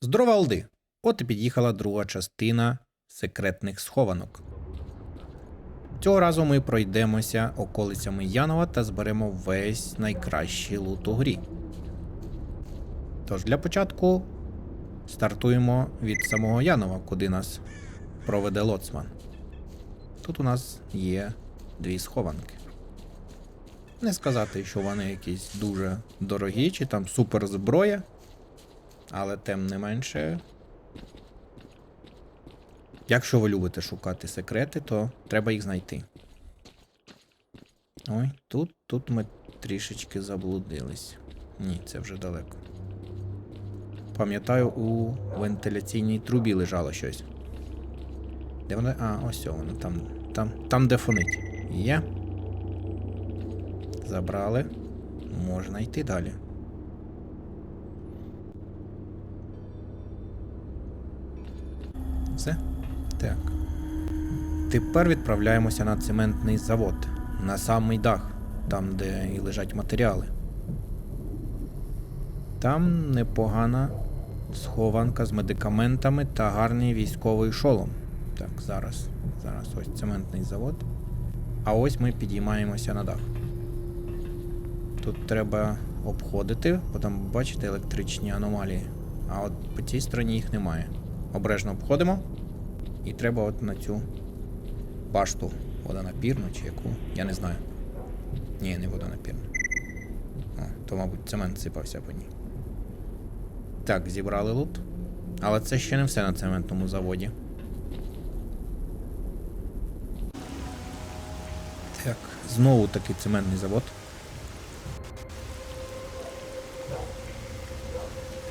Здорова, Алди! От і під'їхала друга частина секретних схованок. Цього разу ми пройдемося околицями Янова та зберемо весь найкращий лут у грі. Тож для початку стартуємо від самого Янова, куди нас проведе лоцман. Тут у нас є дві схованки. Не сказати, що вони якісь дуже дорогі чи там супер зброя. Але тим не менше. Якщо ви любите шукати секрети, то треба їх знайти. Ой, тут, тут ми трішечки заблудились. Ні, це вже далеко. Пам'ятаю, у вентиляційній трубі лежало щось. Де воно? А, ось воно там. Там, там де фонить. Є. Забрали. Можна йти далі. Все? Так. Тепер відправляємося на цементний завод, на самий дах, там, де і лежать матеріали. Там непогана схованка з медикаментами та гарний військовий шолом. Так, зараз. Зараз ось цементний завод. А ось ми підіймаємося на дах. Тут треба обходити, бо там, бачите, електричні аномалії. А от по цій стороні їх немає. Обережно обходимо. І треба от на цю башту водонапірну чи яку. Я не знаю. Ні, не водонапірну. О, то, мабуть, цемент сипався по ній. Так, зібрали лут. Але це ще не все на цементному заводі. Так, знову таки цементний завод.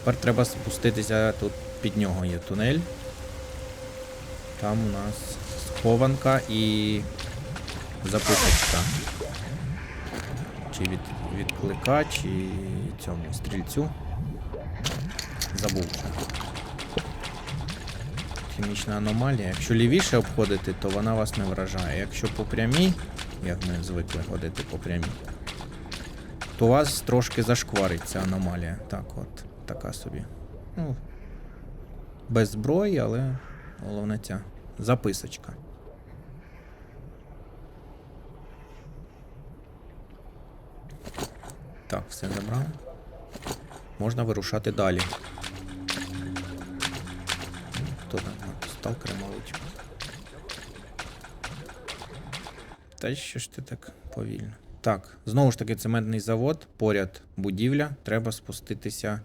Тепер треба спуститися тут під нього є тунель. Там у нас схованка і записочка. Чи від, відклика, чи цьому стрільцю. Забув. Хімічна аномалія. Якщо лівіше обходити, то вона вас не вражає. Якщо по прямій, як ми звикли ходити по прямій, то вас трошки зашкварить ця аномалія. Так от, така собі. Ну, без зброї, але головне ця записочка. Так, все забрали. Можна вирушати далі. Хто там? Сталкер молить. Та що ж ти так повільно? Так, знову ж таки, цементний завод, поряд будівля. Треба спуститися.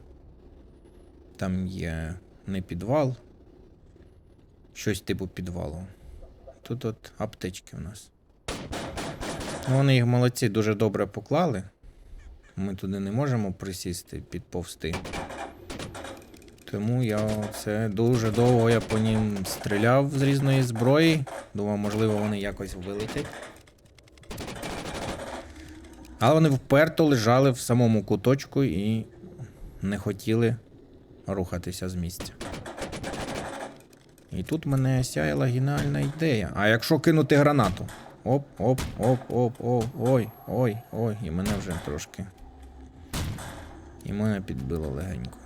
Там є не підвал. Щось типу підвалу. Тут от аптечки у нас. Вони їх молодці дуже добре поклали. Ми туди не можемо присісти, підповсти. Тому я це дуже довго я по ним стріляв з різної зброї. Думав, можливо, вони якось вилетять. Але вони вперто лежали в самому куточку і не хотіли рухатися з місця. І тут мене сяяла геніальна ідея. А якщо кинути гранату? Оп, оп, оп, оп, оп, ой, ой, ой, і мене вже трошки. І мене підбило легенько.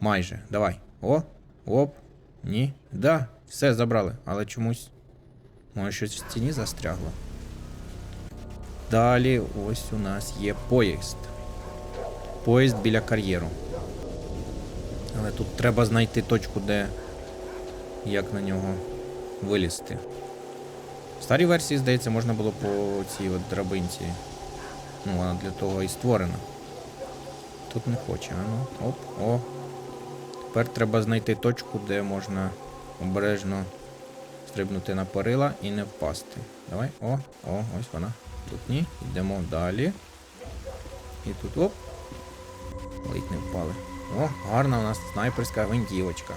Майже, давай. О, оп, ні. Да, все забрали, але чомусь. Може щось в стіні застрягло. Далі ось у нас є поїзд. Поїзд біля кар'єру. Але тут треба знайти точку, де як на нього вилізти. В старій версії, здається, можна було по цій от драбинці. Ну, вона для того і створена. Тут не хоче, а ну. Оп, о. Тепер треба знайти точку, де можна обережно стрибнути на перила і не впасти. Давай, о, о, ось вона. Тут ні. Йдемо далі. І тут оп. Ледь не впали. О, гарна у нас снайперська гвинтівочка.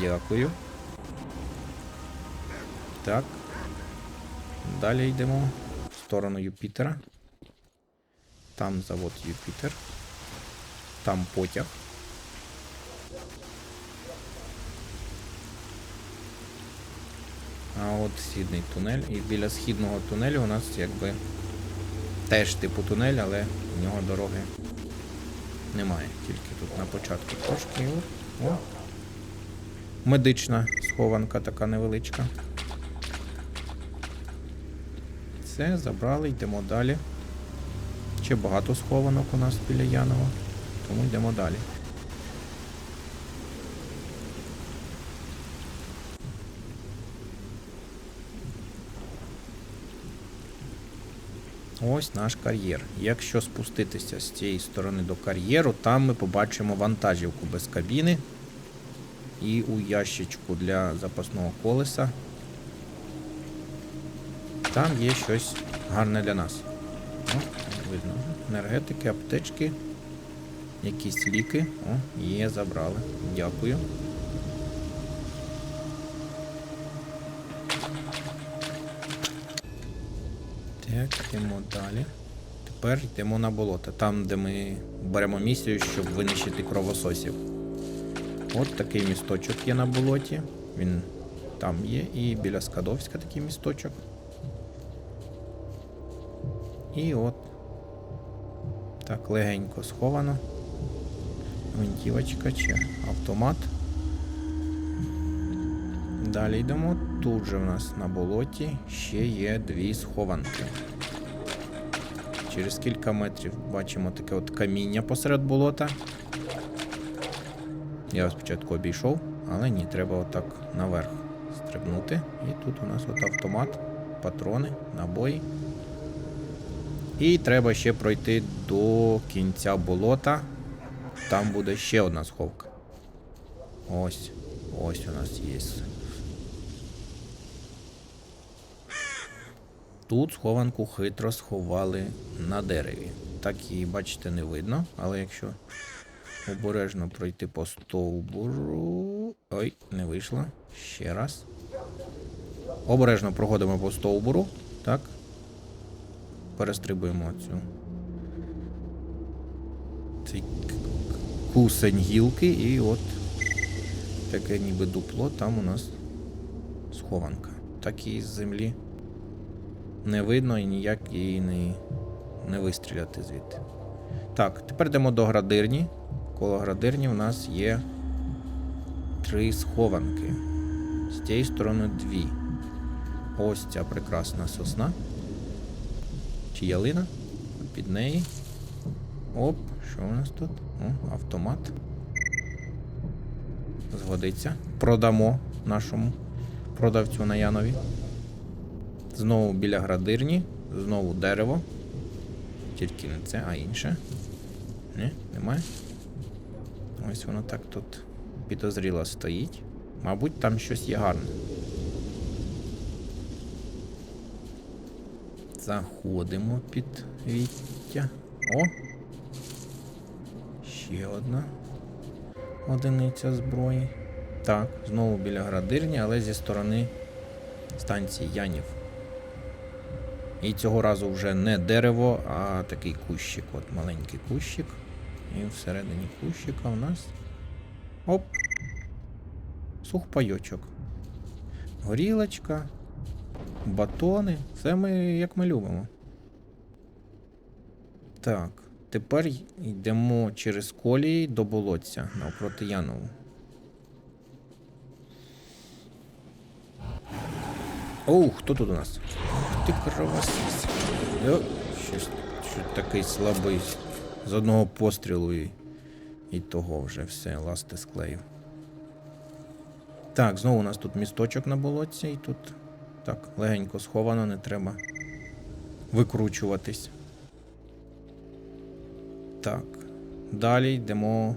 Дякую. Так. Далі йдемо в сторону Юпітера. Там завод Юпітер. Там потяг. А от східний тунель. І біля східного тунелю у нас якби теж типу тунель, але в нього дороги немає, тільки тут на початку трошки. О. Медична схованка така невеличка. Все, забрали, йдемо далі. Ще багато схованок у нас біля Янова, тому йдемо далі. Ось наш кар'єр. Якщо спуститися з цієї сторони до кар'єру, там ми побачимо вантажівку без кабіни. І у ящичку для запасного колеса. Там є щось гарне для нас. О, видно. Енергетики, аптечки, якісь ліки. О, є, забрали. Дякую. Так, йдемо далі. Тепер йдемо на болото, там, де ми беремо місію, щоб винищити кровососів. От такий місточок є на болоті. Він там є. І біля Скадовська такий місточок. І от. Так, легенько сховано. Гвинтівочка чи автомат. Далі йдемо. Тут же в нас на болоті ще є дві схованки. Через кілька метрів бачимо таке от каміння посеред болота. Я спочатку обійшов, але ні, треба отак наверх стрибнути. І тут у нас от автомат, патрони, набої. І треба ще пройти до кінця болота. Там буде ще одна сховка. Ось. Ось у нас є. Тут схованку хитро сховали на дереві. Так її, бачите, не видно, але якщо обережно пройти по стовбуру. Ой, не вийшло. Ще раз. Обережно проходимо по стовбуру. Так. Перестрибуємо цю. Цей кусень гілки і от таке ніби дупло, там у нас схованка. Так її з землі не видно і ніяк її не, не вистріляти звідти. Так, тепер йдемо до градирні. Коло градирні в нас є три схованки. З тієї сторони дві. Ось ця прекрасна сосна. Чи ялина? Під неї. Оп, що у нас тут? О, автомат. Згодиться. Продамо нашому продавцю на Янові. Знову біля градирні, знову дерево. Тільки не це, а інше. Ні, немає. Ось воно так тут підозріло стоїть. Мабуть, там щось є гарне. Заходимо під віття. О! Ще одна одиниця зброї. Так, знову біля градирні, але зі сторони станції Янів. І цього разу вже не дерево, а такий кущик. От маленький кущик. І всередині кущика у нас. Оп! Сухпайочок. Горілочка, батони. Все ми як ми любимо. Так, тепер йдемо через колії до болотця навпроти Янову. Оу, хто тут у нас? Ти кровосіс. О, щось, щось такий слабий. З одного пострілу і, і того вже все, ласти склеїв. Так, знову у нас тут місточок на болотці, і тут так, легенько сховано, не треба викручуватись. Так. Далі йдемо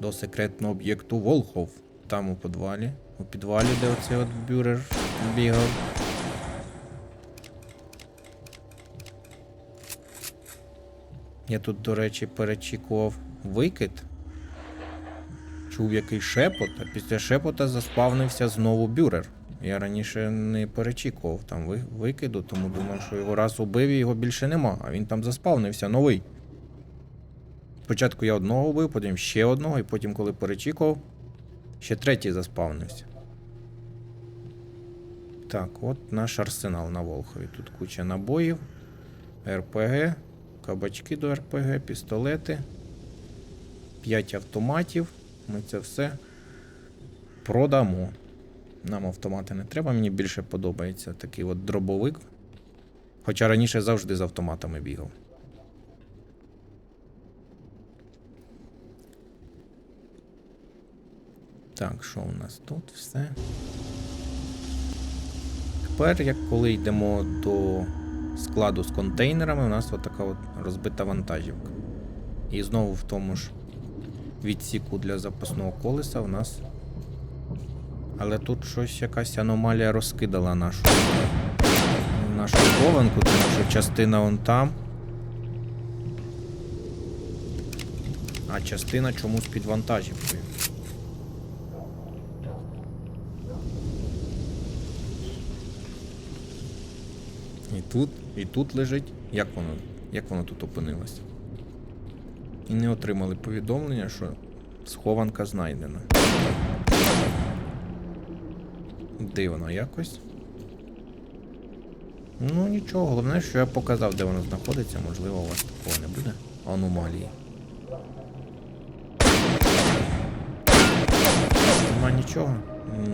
до секретного об'єкту Волхов. Там у підвалі. У підвалі, де оцей от бюрер бігав. Я тут, до речі, перечікував викид. Чув який шепот, а після шепота заспавнився знову бюрер. Я раніше не перечікував там викиду, тому думав, що його раз убив і його більше нема, а він там заспавнився новий. Спочатку я одного вбив, потім ще одного, і потім, коли перечікував, ще третій заспавнився. Так, от наш арсенал на Волхові. Тут куча набоїв, РПГ, кабачки до РПГ, пістолети. 5 автоматів. Ми це все продамо. Нам автомати не треба, мені більше подобається такий от дробовик. Хоча раніше завжди з автоматами бігав. Так, що у нас тут все? Тепер, як коли йдемо до складу з контейнерами, у нас отака от розбита вантажівка. І знову в тому ж відсіку для запасного колеса у нас. Але тут щось якась аномалія розкидала нашу нашу хованку, тому що частина вон там. А частина чомусь під вантажівкою. І тут, і тут лежить. Як воно, як воно тут опинилось? І не отримали повідомлення, що схованка знайдена. Дивно якось. Ну нічого, головне, що я показав, де воно знаходиться, можливо, у вас такого не буде. Аномалії. Нема нічого?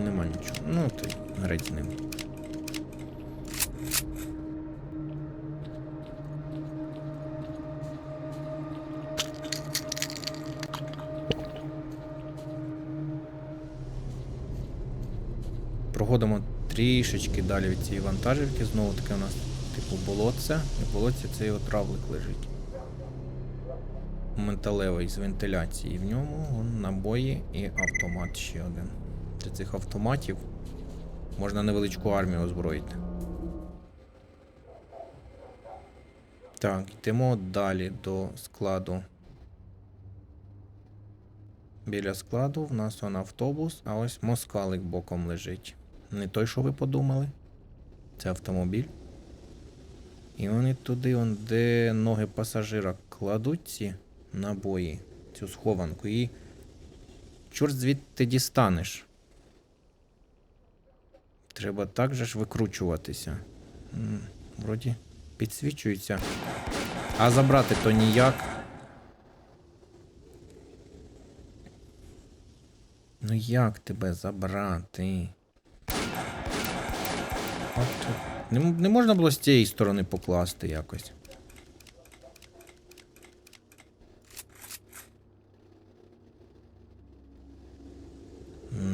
Нема нічого. Ну, ти греть з ним. Проходимо трішечки далі від цієї вантажівки. Знову таки у нас типу болотце. І в болотці цей от равлик лежить. Металевий з вентиляції. В ньому вон, набої і автомат ще один. Для цих автоматів можна невеличку армію озброїти. Так, йдемо далі до складу. Біля складу в нас он автобус, а ось москалик боком лежить. Не той, що ви подумали. Це автомобіль. І вони туди, он, де ноги пасажира кладуть ці набої, цю схованку, і чорт звідти дістанеш. Треба так же ж викручуватися. Вроді підсвічується. А забрати то ніяк. Ну як тебе забрати? Не, не можна було з цієї сторони покласти якось.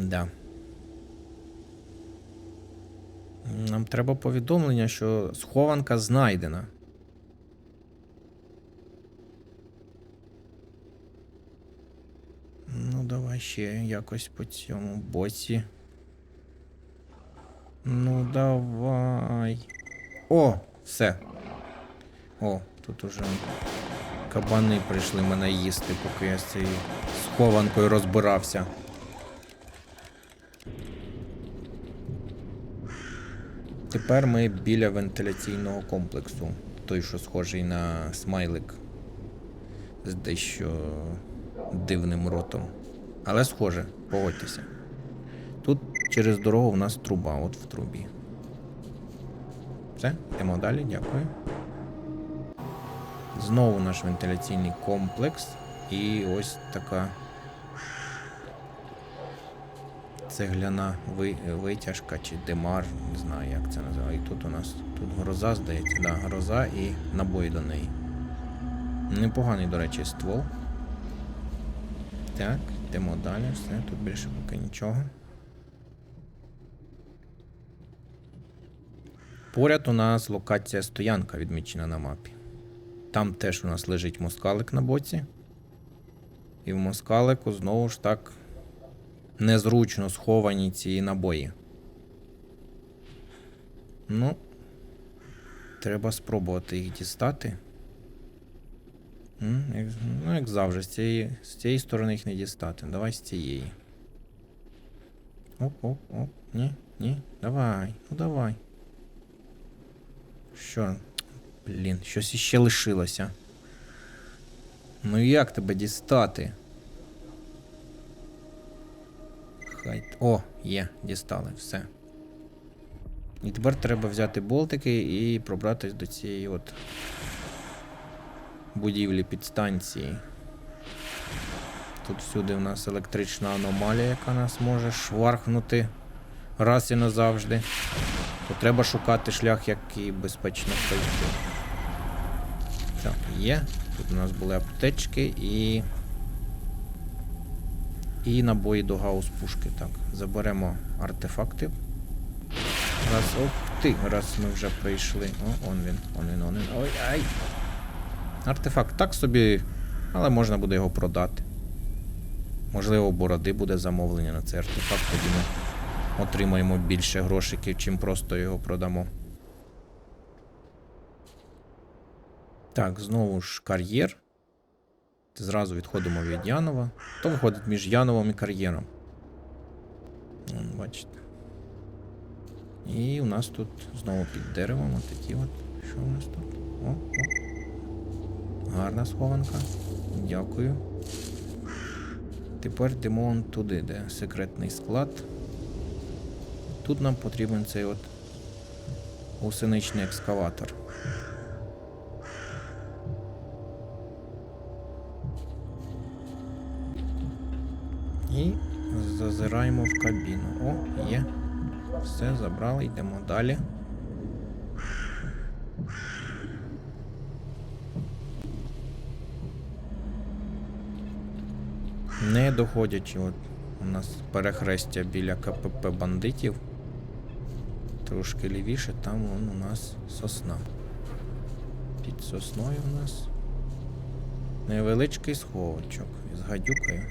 Да. Нам треба повідомлення, що схованка знайдена. Ну, давай ще якось по цьому боці. Ну, давай. О, все. О, тут уже кабани прийшли мене їсти, поки я з цією схованкою розбирався. Тепер ми біля вентиляційного комплексу. Той, що схожий на смайлик з дещо дивним ротом. Але схоже, погодьтеся. Через дорогу в нас труба, от в трубі. Все, йдемо далі, дякую. Знову наш вентиляційний комплекс. І ось така цегляна витяжка чи демар, не знаю як це називає. І тут у нас тут гроза, здається, да, гроза і набої до неї. Непоганий, до речі, ствол. Так, йдемо далі, все, тут більше поки нічого. Поряд у нас локація стоянка відмічена на мапі. Там теж у нас лежить москалик на боці. І в москалику знову ж так незручно сховані ці набої. Ну, треба спробувати їх дістати. Ну, як завжди, з цієї, з цієї сторони їх не дістати. Давай з цієї. Оп, оп, оп. Ні, ні. Давай, ну давай. Що? Блін, щось іще лишилося. Ну як тебе дістати? Хай. О, є, дістали, все. І тепер треба взяти болтики і пробратись до цієї от будівлі підстанції. Тут всюди в нас електрична аномалія, яка нас може швархнути раз і назавжди. То треба шукати шлях, який безпечно пройти. Так, є. Тут у нас були аптечки і. І набої до гаус пушки. Так, заберемо артефакти. Раз, ох ти, раз ми вже прийшли. О, он він, он він, он він. Ой, ай. Артефакт так собі, але можна буде його продати. Можливо, бороди буде замовлення на цей артефакт, тоді ми отримаємо більше грошиків, чим просто його продамо. Так, знову ж кар'єр. Зразу відходимо від Янова. То виходить між Яновом і кар'єром. Бачите. І у нас тут знову під деревом отакі от. Що у нас тут? О, о. Гарна схованка. Дякую. Тепер йдемо туди, де секретний склад. Тут нам потрібен цей от гусеничний екскаватор. І зазираємо в кабіну. О, є. Все, забрали, йдемо далі. Не доходячи, от у нас перехрестя біля КПП бандитів. Трошки лівіше, там вон у нас сосна. Під сосною у нас невеличкий сховочок із гадюкою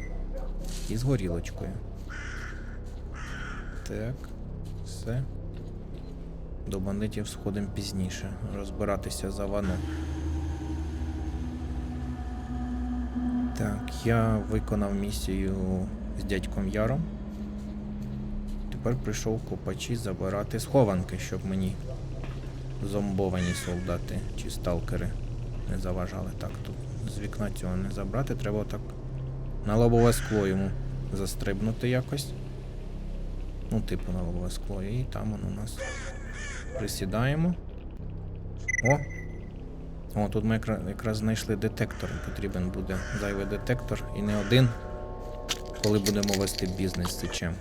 і з горілочкою. Так, все. До бандитів сходимо пізніше. Розбиратися за вану. Так, я виконав місію з дядьком Яром. Тепер прийшов копачі забирати схованки, щоб мені зомбовані солдати чи сталкери не заважали. Так, тут з вікна цього не забрати, треба так на лобове скло йому застрибнути якось. Ну, типу на лобове скло. І там воно у нас присідаємо. О! О, тут ми якраз, знайшли детектор. Потрібен буде зайвий детектор і не один, коли будемо вести бізнес з сичем.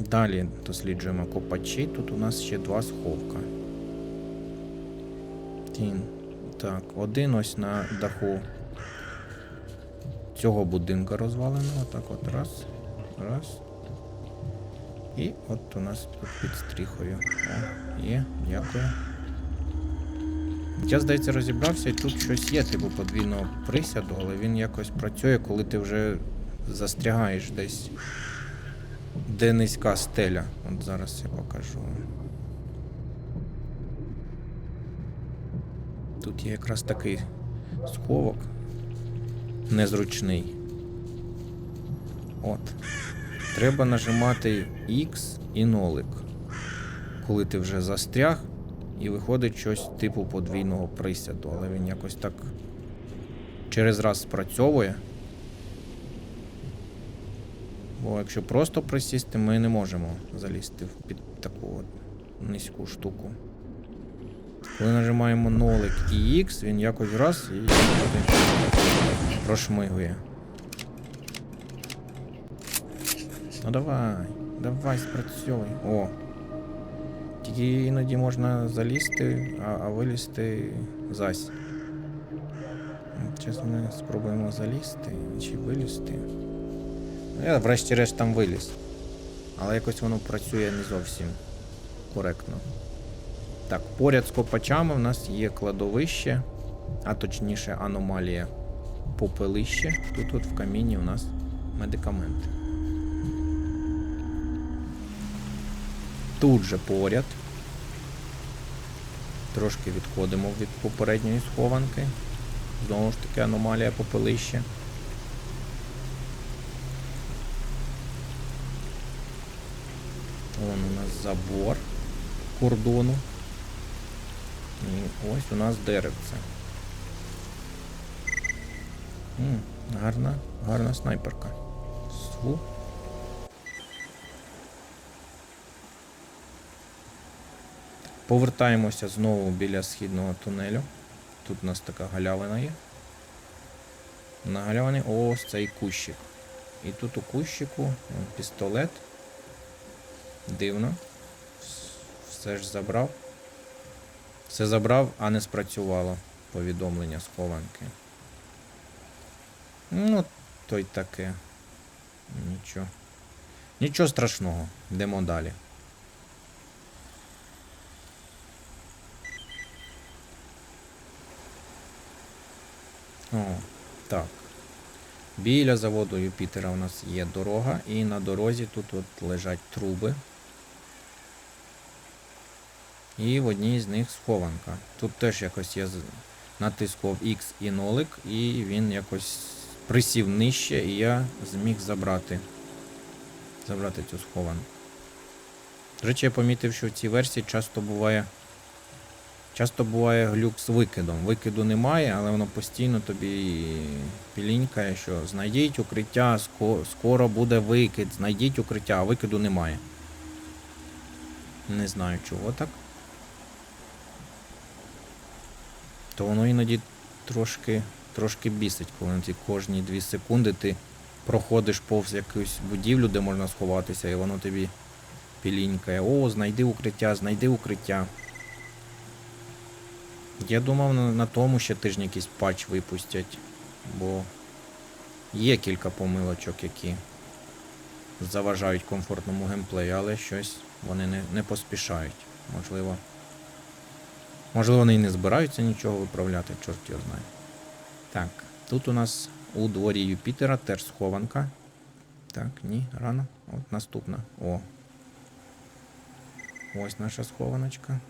Далі досліджуємо копачі. Тут у нас ще два сховка. Тін. Так, один ось на даху цього будинку розваленого. Так от раз. Раз. І от у нас тут під стріхою. О, є, дякую. Я, здається, розібрався, і тут щось є, типу подвійного присяду, але він якось працює, коли ти вже застрягаєш десь. Де низька стеля. От зараз я покажу. Тут є якраз такий сховок незручний. От. Треба нажимати X і нолик. Коли ти вже застряг, і виходить щось типу подвійного присяду, але він якось так через раз спрацьовує. Бо якщо просто присісти, ми не можемо залізти під таку от низьку штуку. Коли нажимаємо нолик і X, він якось раз і прошмигує. Ну давай, давай спрацьовуй. О. Тільки іноді можна залізти, а, а вилізти зась. Зараз ми спробуємо залізти чи вилізти. Я врешті-решт там виліз. Але якось воно працює не зовсім коректно. Так, поряд з копачами в нас є кладовище, а точніше аномалія попелище. Тут от в каміні у нас медикаменти. Тут же поряд. Трошки відходимо від попередньої схованки. Знову ж таки аномалія попелище. Вон у нас забор кордону. І ось у нас деревце. М, гарна, гарна снайперка. Сву. Повертаємося знову біля східного тунелю. Тут у нас така галявина є. На галявині ось цей кущик. І тут у кущику пістолет. Дивно. Вс- Все ж забрав. Все забрав, а не спрацювало повідомлення схованки. Ну, то й таке. Нічого. Нічого страшного. Йдемо далі. О, так. Біля заводу Юпітера у нас є дорога, і на дорозі тут от лежать труби. І в одній з них схованка. Тут теж якось я натискав X і нолик, і він якось присів нижче, і я зміг забрати. Забрати цю схованку. До речі, я помітив, що в цій версії часто буває. Часто буває глюк з викидом. Викиду немає, але воно постійно тобі пілінькає, що знайдіть укриття, скоро буде викид, знайдіть укриття, а викиду немає. Не знаю чого так. То воно іноді трошки, трошки бісить, коли на ці кожні 2 секунди ти проходиш повз якусь будівлю, де можна сховатися, і воно тобі пілінькає. О, знайди укриття, знайди укриття. Я думав, на, тому ще тиждень якийсь патч випустять, бо є кілька помилочок, які заважають комфортному геймплею, але щось вони не, не поспішають. Можливо. Можливо, вони і не збираються нічого виправляти, чорт його знає. Так, тут у нас у дворі Юпітера теж схованка. Так, ні, рано. От наступна. О. Ось наша схованочка.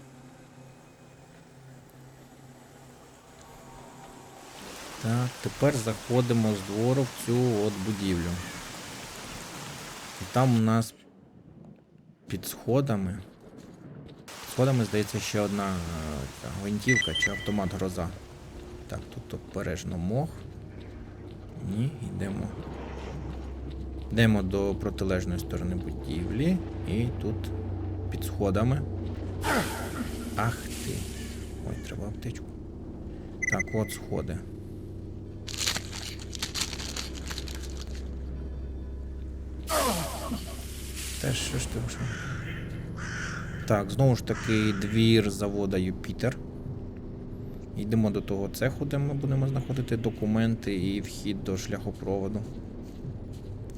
Так, тепер заходимо з двору в цю от будівлю. І там у нас під сходами. Сходами, здається, ще одна е, гвинтівка чи автомат гроза. Так, тут обережно мох. Ні, йдемо. Йдемо до протилежної сторони будівлі. І тут під сходами. Ах ти. Ой, треба аптечку. Так, от сходи. Та що ж ти вже? Так, знову ж таки двір завода Юпітер. Йдемо до того цеху, де ми будемо знаходити документи і вхід до шляхопроводу.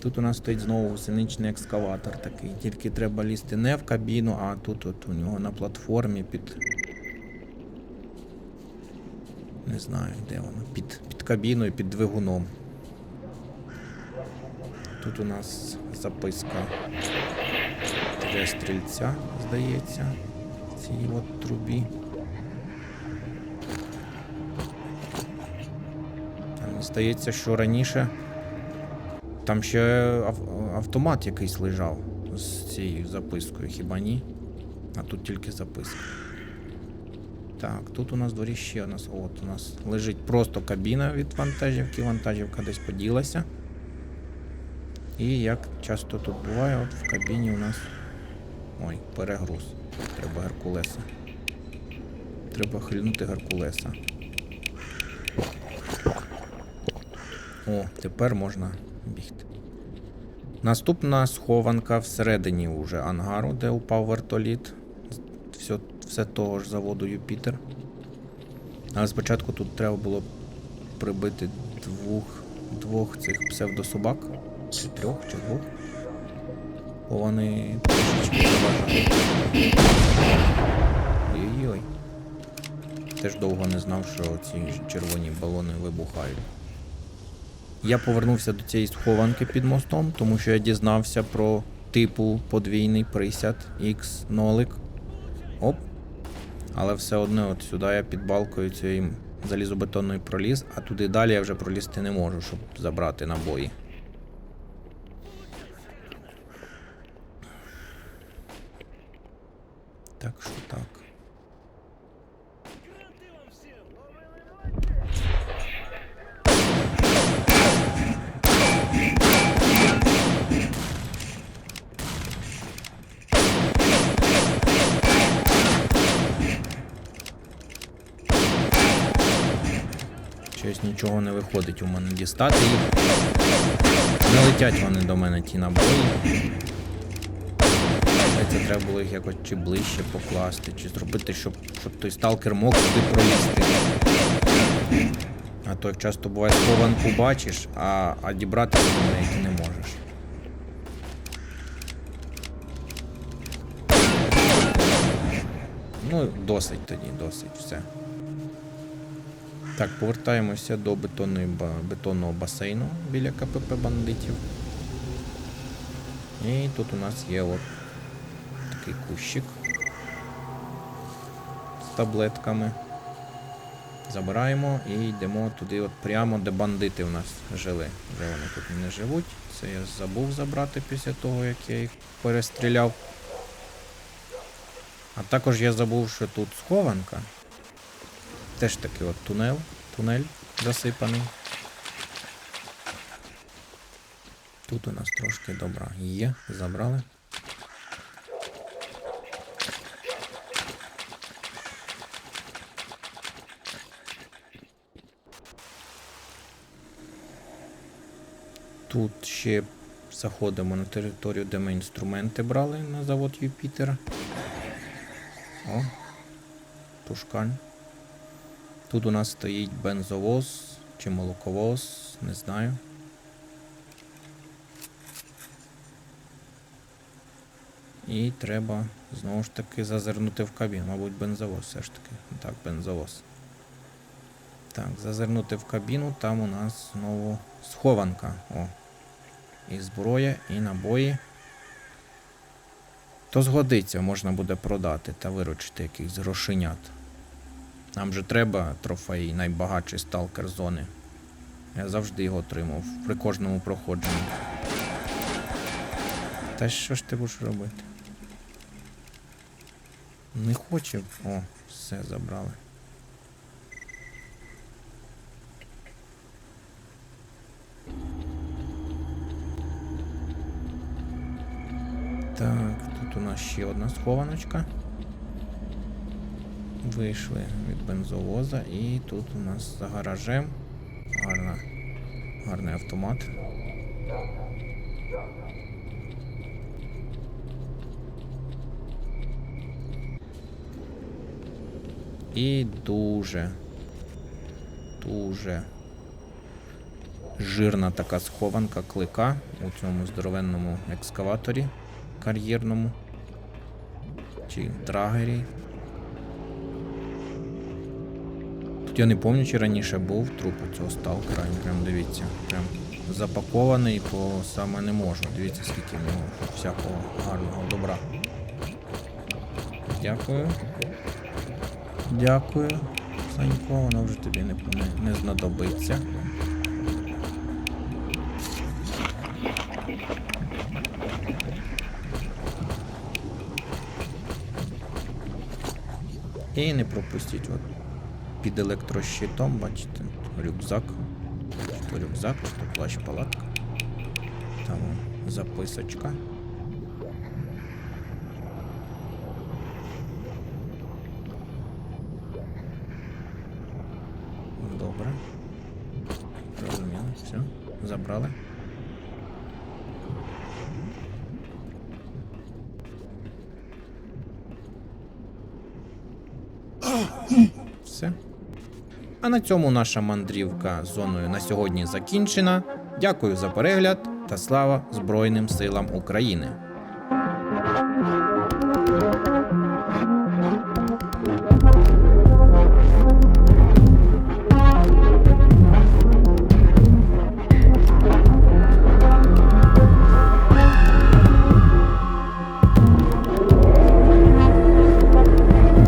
Тут у нас стоїть знову гусеничний екскаватор такий. Тільки треба лізти не в кабіну, а тут от у нього на платформі під. Не знаю, де воно. Під, під кабіною, під двигуном. Тут у нас записка для стрільця, здається, цій от трубі. Здається, що раніше там ще автомат якийсь лежав з цією запискою, хіба ні? А тут тільки записка. Так, тут у нас дворі ще у нас. От у нас лежить просто кабіна від вантажівки, вантажівка десь поділася. І як часто тут буває, от в кабіні у нас. Ой, перегруз. Треба Геркулеса. Треба хильнути Геркулеса. О, тепер можна бігти. Наступна схованка всередині уже ангару, де упав вертоліт. Все, все того ж заводу Юпітер. Але спочатку тут треба було прибити двох, двох цих псевдособак. Чи трьох, чи двох. Бо вони трішечки заважають. Ой-ой-ой. Теж довго не знав, що ці червоні балони вибухають. Я повернувся до цієї схованки під мостом, тому що я дізнався про типу подвійний присяд X нолик. Оп. Але все одно от сюди я під балкою цієї залізобетонної проліз, а туди далі я вже пролізти не можу, щоб забрати набої. Щось нічого не виходить у мене дістати. Не летять вони до мене ті набої. Це треба було їх якось чи ближче покласти, чи зробити, щоб, щоб той сталкер мог туди пролізти. А то часто буває схованку бачиш, а, а дібратися до неї ти не можеш. Ну, досить тоді, досить, все. Так, повертаємося до бетонної, бетонного басейну біля КПП бандитів. І тут у нас є от такий кущик з таблетками. Забираємо і йдемо туди, от прямо, де бандити у нас жили. Вже вони тут не живуть. Це я забув забрати після того, як я їх перестріляв. А також я забув, що тут схованка. Теж такий от тунел, тунель засипаний. Тут у нас трошки добра є, забрали. Тут ще заходимо на територію, де ми інструменти брали на завод Юпітер. О, тушкань. Тут у нас стоїть бензовоз чи молоковоз, не знаю. І треба знову ж таки зазирнути в кабіну. Мабуть, бензовоз все ж таки. Так, бензовоз. Так, зазирнути в кабіну, там у нас знову схованка. О. І зброя, і набої. То згодиться, можна буде продати та виручити якихось грошенят. Нам же треба трофей найбагатший сталкер зони. Я завжди його отримав при кожному проходженні. Та що ж ти будеш робити? Не хоче. О, все забрали. Так, тут у нас ще одна схованочка. Вийшли від бензовоза і тут у нас за гаражем гарна, гарний автомат. І дуже, дуже жирна така схованка клика у цьому здоровенному екскаваторі кар'єрному чи драгері. Тут я не пам'ятаю, чи раніше був труп у цього сталкера. Прям дивіться, прям запакований по саме не можу. Дивіться, скільки в нього всякого гарного добра. Дякую. Дякую, Санько, воно вже тобі не, не, не знадобиться. І не пропустіть під електрощитом, бачите, рюкзак. То рюкзак, то плащ палатка. Там записочка. Добре. Зрозуміло, все. Забрали. Все. А на цьому наша мандрівка зоною на сьогодні закінчена. Дякую за перегляд та слава Збройним силам України!